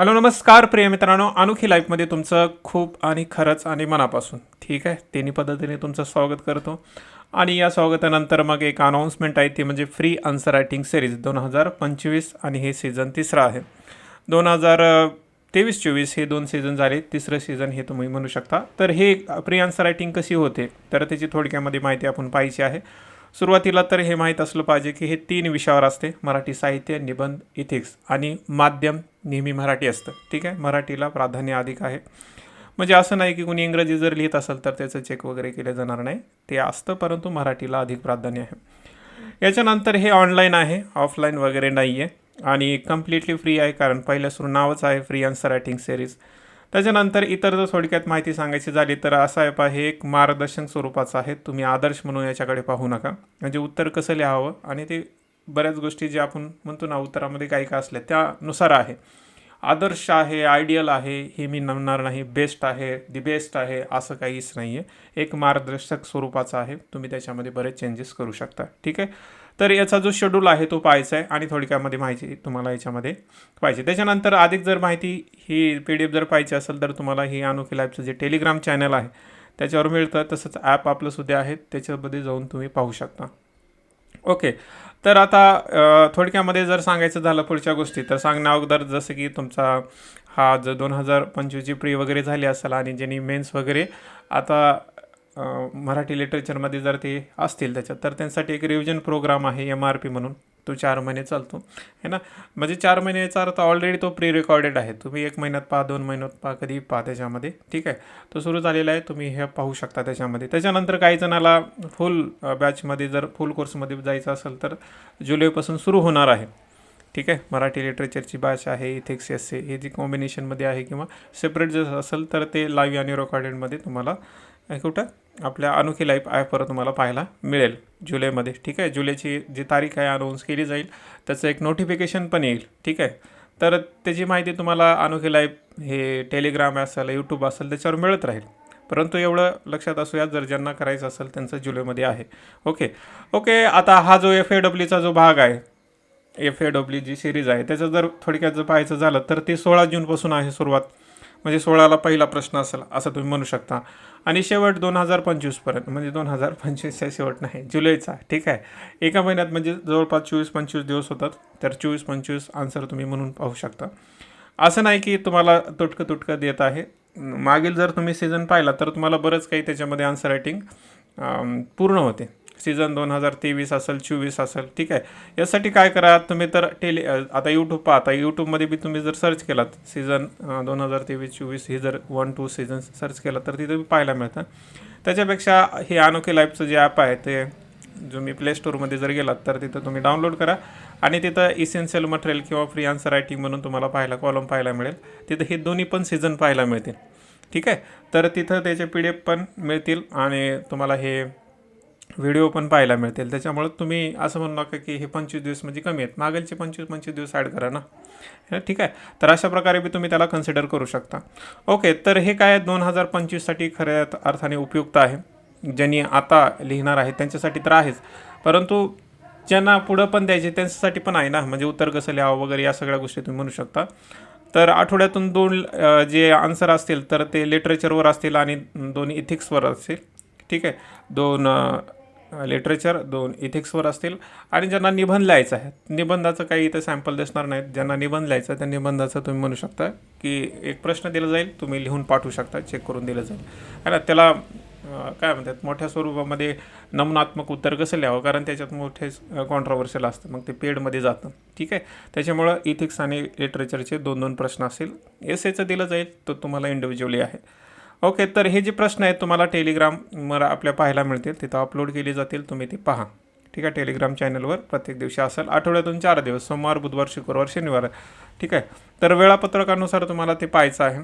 Hello नमस्कार प्रिय मित्रांनो. अनोखी लाईफमध्ये तुमचं खूप आणि खरंच आणि मनापासून. ठीक आहे? तिन्ही पद्धतीने तुमचं स्वागत करतो. आणि या स्वागतानंतर मग एक अनाऊन्समेंट आहे ती म्हणजे फ्री आन्सर रायटिंग सिरीज दोन हजार पंचवीस आणि हे सीझन तिसरं आहे. दोन हजार तेवीस चोवीस हे दोन सीझन झाले. तिसरं सीझन हे तुम्ही म्हणू शकता. तर हे फ्री आन्सर रायटिंग कशी होते? तर त्याची थोडक्यामध्ये माहिती आपण पाहिजे आहे. सुरुवातीला तर हे माहीत असलं पाहिजे की हे तीन विषयावर असते. मराठी साहित्य निबंध इथिक्स आणि माध्यम नेहमी मराठी असतं. ठीक आहे? मराठीला प्राधान्य अधिक आहे. म्हणजे असं नाही की कोणी इंग्रजी जर लिहित असेल तर त्याचं चेक वगैरे केलं जाणार नाही. ते असतं परंतु मराठीला अधिक प्राधान्य आहे. याच्यानंतर हे ऑनलाईन आहे. ऑफलाईन वगैरे नाही आहे आणि कम्प्लिटली फ्री आहे कारण पहिल्यासून नावच आहे फ्री आन्सर रायटिंग सिरीज त्याच्यानंतर इतर जर थोडक्यात माहिती सांगायची झाली तर असा ॲप आहे एक मार्गदर्शन स्वरूपाचं आहे तुम्ही आदर्श म्हणून याच्याकडे पाहू नका. म्हणजे उत्तर कसं लिहावं? आणि ते बऱ्याच गोष्टी जे आपण म्हणतो ना उत्तरामध्ये काही का असल्या त्यानुसार आहे. आदर्श आहे आयडियल आहे हे मी म्हणणार नाही बेस्ट आहे दी बेस्ट आहे असं काहीच नाही आहे एक मार्गदर्शक स्वरूपाचं आहे. तुम्ही त्याच्यामध्ये बरेच चेंजेस करू शकता. ठीक आहे? तर याचा जो शेड्यूल आहे तो पाहायचा आहे आणि थोडक्यामध्ये माहिती तुम्हाला याच्यामध्ये पाहिजे त्याच्यानंतर अधिक जर माहिती ही पी डी एफ जर पाहिजे असेल तर तुम्हाला ही अनोखी लाईफचं जे टेलिग्राम चॅनल आहे त्याच्यावर मिळतं. तसंच ॲप आपलं सुद्धा आहे. त्याच्यामध्ये जाऊन तुम्ही पाहू शकता. ओके. तर आता थोडक्यामध्ये जर सांगायचं झालं पुढच्या गोष्टी तर सांगण्या अगोदर जसं की तुमचा हा जर दोन हजार पंचवीसची प्री वगैरे झाली असेल आणि ज्यांनी मेन्स वगैरे आता मराठी लिटरेचरमध्ये जर ते असतील त्याच्यात तर त्यांसाठी एक रिव्हिजन प्रोग्राम आहे एम आर पी म्हणून. तो चार महिने चालतो है ना? म्हणजे चार महिन्याचा अर्थ ऑलरेडी तो प्री रेकॉर्डेड आहे. तुम्ही एक महिन्यात पहा दोन महिन्यात पहा कधी पहा त्याच्यामध्ये ठीक आहे? तो सुरू झालेला आहे तुम्ही हे पाहू शकता त्याच्यामध्ये. त्याच्यानंतर काही जणाला फुल बॅचमध्ये जर फुल कोर्समध्ये जायचं असेल तर जुलैपासून सुरू होणार आहे ठीक आहे? मराठी लिटरेचरची बॅच आहे इथिक्स एस हे जी कॉम्बिनेशनमध्ये आहे किंवा सेपरेट जर असेल तर ते लाईव्ह आणि रेकॉर्डेडमध्ये तुम्हाला कुठं? आपल्या अनोखी लाईफ ॲपवर तुम्हाला पाहायला मिळेल जुलैमध्ये. ठीक आहे? जुलैची जी तारीख आहे अनाऊन्स केली जाईल. त्याचं एक नोटिफिकेशन पण येईल. ठीक आहे? तर त्याची माहिती तुम्हाला अनोखी लाईफ हे टेलिग्राम असेल यूट्यूब असेल त्याच्यावर मिळत राहील. परंतु एवढं लक्षात असूया जर ज्यांना करायचं असेल त्यांचं जुलैमध्ये आहे. ओके ओके आता हा जो एफ ए डब्ल्यूचा जो भाग आहे F A W G series आहे त्याचं जर थोडक्यात जर पाहायचं झालं तर ती सोळा जूनपासून आहे सुरुवात. म्हणजे सोळाला पहिला प्रश्न असेल असं तुम्ही म्हणू शकता. आणि शेवट दोन हजार पंचवीसपर्यंत म्हणजे दोन हजार पंचवीसच्या शेवट नाही जुलैचा ठीक आहे? एका महिन्यात म्हणजे जवळपास चोवीस पंचवीस दिवस होतात तर चोवीस पंचवीस आन्सर तुम्ही म्हणून पाहू शकता. असं नाही की तुम्हाला तुटकं तुटकं देत आहे. मागील जर तुम्ही सीझन पाहिला तर तुम्हाला बरंच काही त्याच्यामध्ये आन्सर रायटिंग पूर्ण होते. सीझन दोन हजार तेवीस असेल चोवीस असेल ठीक आहे. यासाठी काय करा तुम्ही तर टेली आता यूट्यूब पाहता यूट्यूबमध्ये बी तुम्ही जर सर्च केलात सीझन दोन हजार तेवीस चोवीस हे जर वन टू सीझन सर्च केला तर तिथे पाहायला मिळतं. त्याच्यापेक्षा हे अनोखे लाईफचं जे ॲप आहे ते जो मी प्ले स्टोअरमध्ये जर गेलात तर तिथं तुम्ही डाउनलोड करा. आणि तिथं इसेन्शियल मटेरियल किंवा फ्री आन्सर रायटिंग म्हणून तुम्हाला पाहायला कॉलम पाहायला मिळेल. तिथं हे दोन्ही पण सीझन पाहायला मिळतील. ठीक आहे? तर तिथं त्याचे पी डी एफ पण मिळतील आणि तुम्हाला हे व्हिडिओ पण पाहायला मिळतील. त्याच्यामुळं तुम्ही असं म्हणू नका की हे पंचवीस दिवस म्हणजे कमी आहेत. मागेलचे पंचवीस पंचवीस दिवस ॲड करा ना. ठीक आहे. तर अशा प्रकारे बी तुम्ही त्याला कन्सिडर करू शकता. ओके तर हे काय दोन हजार पंचवीससाठी खऱ्या अर्थाने उपयुक्त आहे. ज्यांनी आता लिहिणार आहे त्यांच्यासाठी तर आहेच. परंतु ज्यांना पुढं पण द्यायचे त्यांच्यासाठी पण आहे ना. म्हणजे उत्तर कसं लिहावं वगैरे या सगळ्या गोष्टी तुम्ही म्हणू शकता. तर आठवड्यातून दोन जे आन्सर असतील तर ते लिटरेचरवर असतील आणि दोन इथिक्सवर असतील. ठीक आहे? दोन लिटरेचर दोन इथिक्सवर असतील. आणि ज्यांना निबंध लिहायचं आहे. निबंधाचं काही इथं सॅम्पल दिसणार नाहीत. ज्यांना निबंध लिहायचं आहे त्या निबंधाचं तुम्ही म्हणू शकता की एक प्रश्न दिला जाईल तुम्ही लिहून पाठवू शकता चेक करून दिलं जाईल. है ना त्याला काय म्हणतात मोठ्या स्वरूपामध्ये नमुनात्मक उत्तर कसं लिहावं? कारण त्याच्यात मोठे कॉन्ट्रॉवर्शियल असतं. मग ते पेडमध्ये जातं. ठीक आहे? त्याच्यामुळं इथिक्स आणि लिटरेचरचे दोन दोन प्रश्न असेल एस एचं दिलं जाईल तो तुम्हाला इंडिव्हिज्युअली आहे. ओके तर हे जे प्रश्न आहेत तुम्हाला टेलिग्रामवर आपल्या पाहायला मिळतील. तिथं अपलोड केले जातील तुम्ही ते पहा. ठीक आहे टेलिग्राम चॅनलवर प्रत्येक दिवशी असेल. आठवड्यातून चार दिवस सोमवार बुधवार शुक्रवार शनिवार. ठीक आहे तर वेळापत्रकानुसार तुम्हाला ते पाहायचं आहे.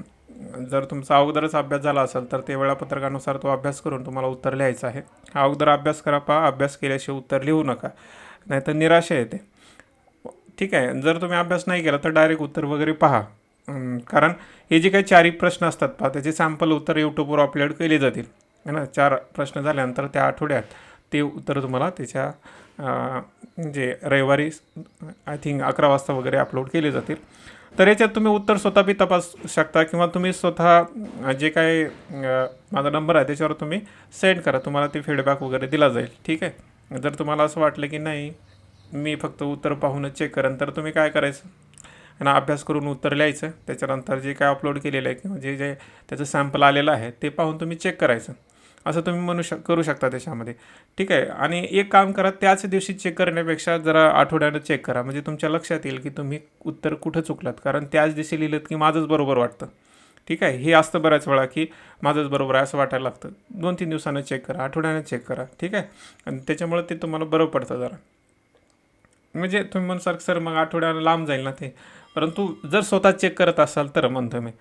जर तुमचा अगोदरच अभ्यास झाला असेल तर ते वेळापत्रकानुसार तो अभ्यास करून तुम्हाला उत्तर लिहायचं आहे. हा अगोदर अभ्यास करा पहा. अभ्यास केल्याशिवाय उत्तर लिहू नका. नाहीतर निराशा येते. ठीक आहे जर तुम्ही अभ्यास नाही केला तर डायरेक्ट उत्तर वगैरे पहा. कारण हे जे काही चारही प्रश्न असतात पहा त्याचे सॅम्पल उत्तर यूट्यूबवर अपलोड केले जातील. है ना? चार प्रश्न झाल्यानंतर त्या आठवड्यात ते उत्तर तुम्हाला त्याच्या जे रविवारी आय थिंक अकरा वाजता वगैरे अपलोड केले जातील. तर याच्यात तुम्ही उत्तर स्वतः बी तपासू शकता किंवा तुम्ही स्वतः जे काय माझा नंबर आहे त्याच्यावर तुम्ही सेंड करा. तुम्हाला ते फीडबॅक वगैरे दिला जाईल. ठीक आहे? जर तुम्हाला असं वाटलं की नाही मी फक्त उत्तर पाहूनच चेक करेन तर तुम्ही काय करायचं? त्यांना अभ्यास करून उत्तर लिहायचं. त्याच्यानंतर जे काय अपलोड केलेलं आहे किंवा जे जे त्याचं सॅम्पल आलेलं आहे ते पाहून तुम्ही चेक करायचं. असं तुम्ही म्हणू शक करू शकता त्याच्यामध्ये. ठीक आहे? आणि एक काम करा त्याच दिवशी चेक करण्यापेक्षा जरा आठवड्यानं चेक करा. म्हणजे तुमच्या लक्षात येईल की तुम्ही उत्तर कुठं चुकलात. कारण त्याच दिवशी लिहिलं की माझंच बरोबर वाटतं. ठीक आहे? हे असतं बऱ्याच वेळा की माझंच बरोबर आहे असं वाटायला लागतं. दोन तीन दिवसानं चेक करा आठवड्यानं चेक करा. ठीक आहे? आणि त्याच्यामुळे ते तुम्हाला बरं पडतं जरा. म्हणजे तुम्ही म्हणसाल सर मग आठवड्यानं लांब जाईल ना ते. परंतु जर स्वतः चेक करत असाल तर म्हणतो मी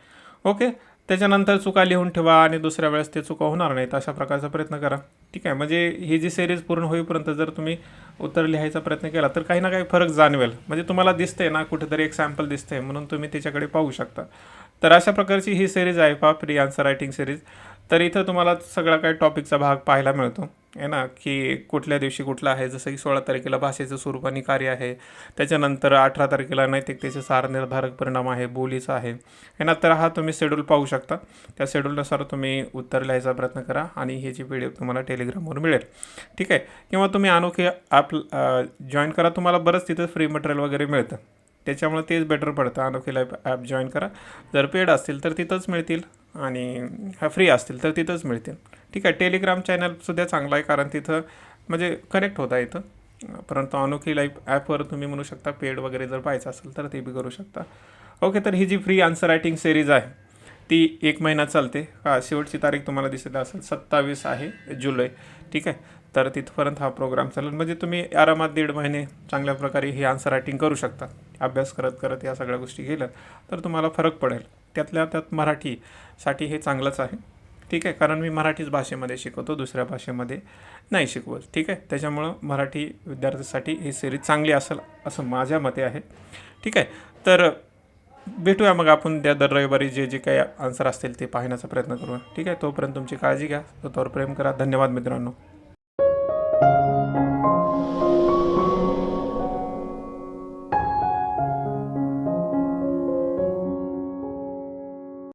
ओके त्याच्यानंतर चुका लिहून ठेवा आणि दुसऱ्या वेळेस ते चुका होणार नाहीत अशा प्रकारचा प्रयत्न करा. ठीक आहे? म्हणजे ही जी सिरीज पूर्ण होईपर्यंत जर तुम्ही उत्तर लिहायचा प्रयत्न केला तर काही ना काही फरक जाणवेल. म्हणजे तुम्हाला दिसते ना कुठेतरी एक सॅम्पल दिसते म्हणून तुम्ही त्याच्याकडे पाहू शकता. तर अशा प्रकारची ही सिरीज आहे पा फ्री आन्सर रायटिंग सिरीज तर इथं तुम्हाला सगळा काही टॉपिकचा भाग पाहायला मिळतो. आहे ना की कुठल्या दिवशी कुठला आहे जसं की सोळा तारखेला भाषेचं स्वरूप आणि कार्य आहे त्याच्यानंतर अठरा तारखेला नैतिकतेचे सार निर्धारक परिणाम आहे बोलीचा आहे आहे ना? तर हा तुम्ही शेड्यूल पाहू शकता. त्या शेड्यूलनुसार तुम्ही उत्तर लिहायचा प्रयत्न करा आणि हे जी पी डी एफ तुम्हाला टेलिग्रामवर मिळेल. ठीक आहे? किंवा तुम्ही अनोखी ॲप जॉईन करा. तुम्हाला बरंच तिथं फ्री मटेरियल वगैरे मिळतं. त्याच्यामुळे तेच बेटर पडतं. अनोखी लाईफ ॲप जॉईन करा. जर पेड असतील तर तिथंच मिळतील. आणि ह्या फ्री असतील तर तिथंच मिळतील. ठीक आहे टेलिग्राम चॅनलसुद्धा चांगला आहे कारण तिथं म्हणजे कनेक्ट होता येतं परंतु अनोखी लाईफ ॲपवर तुम्ही म्हणू शकता पेड वगैरे जर पाहायचं असेल तर ते बी करू शकता. ओके तर ही जी फ्री आन्सर रायटिंग सिरीज आहे ती एक महिना चालते. हा शेवटची तारीख तुम्हाला दिसत असेल सत्तावीस आहे जुलै. ठीक आहे तर तिथपर्यंत हा प्रोग्राम चालेल. म्हणजे तुम्ही आरामात दीड महिने चांगल्या प्रकारे ही आन्सर रायटिंग करू शकता. अभ्यास करत करत या सगळ्या गोष्टी केल्या तर तुम्हाला फरक पडेल. त्यातल्या त्यात मराठीसाठी हे चांगलंच आहे. ठीक आहे? कारण मी मराठीच भाषेमध्ये शिकवतो दुसऱ्या भाषेमध्ये नाही शिकवत. ठीक आहे? त्याच्यामुळं मराठी विद्यार्थ्यांसाठी ही सिरीज चांगली असेल असं माझ्या मते आहे. ठीक आहे? तर भेटूया मग आपण त्या दर रविवारी जे जे काही आन्सर असतील ते पाहण्याचा प्रयत्न करूया. ठीक आहे? तोपर्यंत तुमची काळजी घ्या. स्वतःवर प्रेम करा. धन्यवाद मित्रांनो.